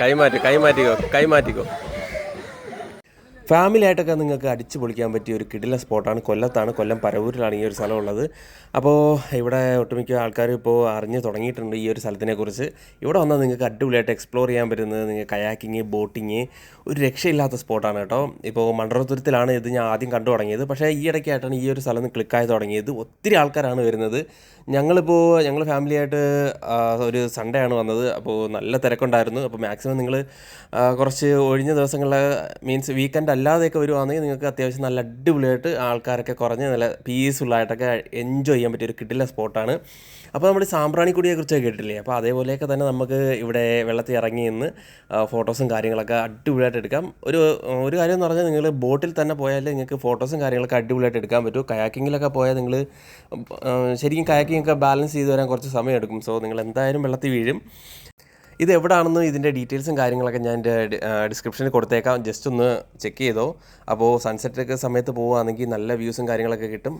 കൈമാറ്റി കൈമാറ്റിക്കോ കൈമാറ്റിക്കോ family ആയിട്ടൊക്കെ നിങ്ങൾക്ക് അടിച്ചു പൊളിക്കാൻ പറ്റിയ ഒരു കിടില സ്പോട്ടാണ്. കൊല്ലത്താണ്. കൊല്ലം പരവൂരിലാണ് ഈ ഒരു സ്ഥലം ഉള്ളത് അപ്പോൾ ഇവിടെ ഒട്ടുമിക്ക ആൾക്കാർ ഇപ്പോൾ അറിഞ്ഞു തുടങ്ങിയിട്ടുണ്ട് ഈ ഒരു സ്ഥലത്തിനെക്കുറിച്ച്. ഇവിടെ വന്നാൽ നിങ്ങൾക്ക് അടിപൊളിയായിട്ട് എക്സ്പ്ലോർ ചെയ്യാൻ പറ്റുന്നത് നിങ്ങൾക്ക് കയാക്കിങ് ബോട്ടിങ് ഒരു രക്ഷയില്ലാത്ത സ്പോട്ടാണ് കേട്ടോ. ഇപ്പോൾ മണ്ഡലത്തുരത്തിലാണ് ഇത് ഞാൻ ആദ്യം കണ്ടു തുടങ്ങിയത്. പക്ഷേ ഈ ഇടയ്ക്കായിട്ടാണ് ഈ ഒരു സ്ഥലം ക്ലിക്കായി തുടങ്ങിയത്. ഒത്തിരി ആൾക്കാരാണ് വരുന്നത്. ഞങ്ങളിപ്പോൾ ഞങ്ങൾ ഫാമിലിയായിട്ട് ഒരു സൺഡേ ആണ് വന്നത്. അപ്പോൾ നല്ല തിരക്കുണ്ടായിരുന്നു. അപ്പോൾ മാക്സിമം നിങ്ങൾ കുറച്ച് ഒഴിഞ്ഞ ദിവസങ്ങളിൽ മീൻസ് വീക്കെൻഡ് അല്ലാതെയൊക്കെ വരുവാണെങ്കിൽ നിങ്ങൾക്ക് അത്യാവശ്യം നല്ല അടിപൊളിയായിട്ട് ആൾക്കാരൊക്കെ കുറഞ്ഞ് നല്ല പീസ്ഫുള്ളായിട്ടൊക്കെ എൻജോയ് ചെയ്യാൻ പറ്റിയ ഒരു കിട്ടില്ല സ്പോട്ടാണ് അപ്പോൾ നമ്മൾ സാമ്പ്രാണിക്കുടിയെ കുറിച്ചൊക്കെ കേട്ടില്ലേ അപ്പോൾ അതേപോലെയൊക്കെ തന്നെ നമുക്ക് ഇവിടെ വെള്ളത്തിൽ ഇറങ്ങി നിന്ന് ഫോട്ടോസും കാര്യങ്ങളൊക്കെ അടിപൊളിയായിട്ട് എടുക്കാം. ഒരു ഒരു കാര്യം എന്ന് പറഞ്ഞാൽ നിങ്ങൾ ബോട്ടിൽ തന്നെ പോയാൽ നിങ്ങൾക്ക് ഫോട്ടോസും കാര്യങ്ങളൊക്കെ അടിപൊളിയായിട്ട് എടുക്കാൻ പറ്റും. കയാക്കിങ്ങിലൊക്കെ പോയാൽ നിങ്ങൾ ശരിക്കും കയാക്കിങ്ങൊക്കെ ബാലൻസ് ചെയ്ത് വരാൻ കുറച്ച് സമയം എടുക്കും. സോ നിങ്ങൾ എന്തായാലും വെള്ളത്തിൽ വീഴും. ഇത് എവിടാണെന്ന് ഇതിന്റെ ഡീറ്റെയിൽസും കാര്യങ്ങളൊക്കെ ഞാൻ എന്റെ ഡിസ്ക്രിപ്ഷനിൽ കൊടുത്തേക്കാം. ജസ്റ്റ് ഒന്ന് ചെക്ക് ചെയ്തോ. അപ്പോൾ സൺസെറ്റ് ഒക്കെ സമയത്ത് പോവുകയാണെങ്കിൽ നല്ല വ്യൂസും കാര്യങ്ങളൊക്കെ കിട്ടും.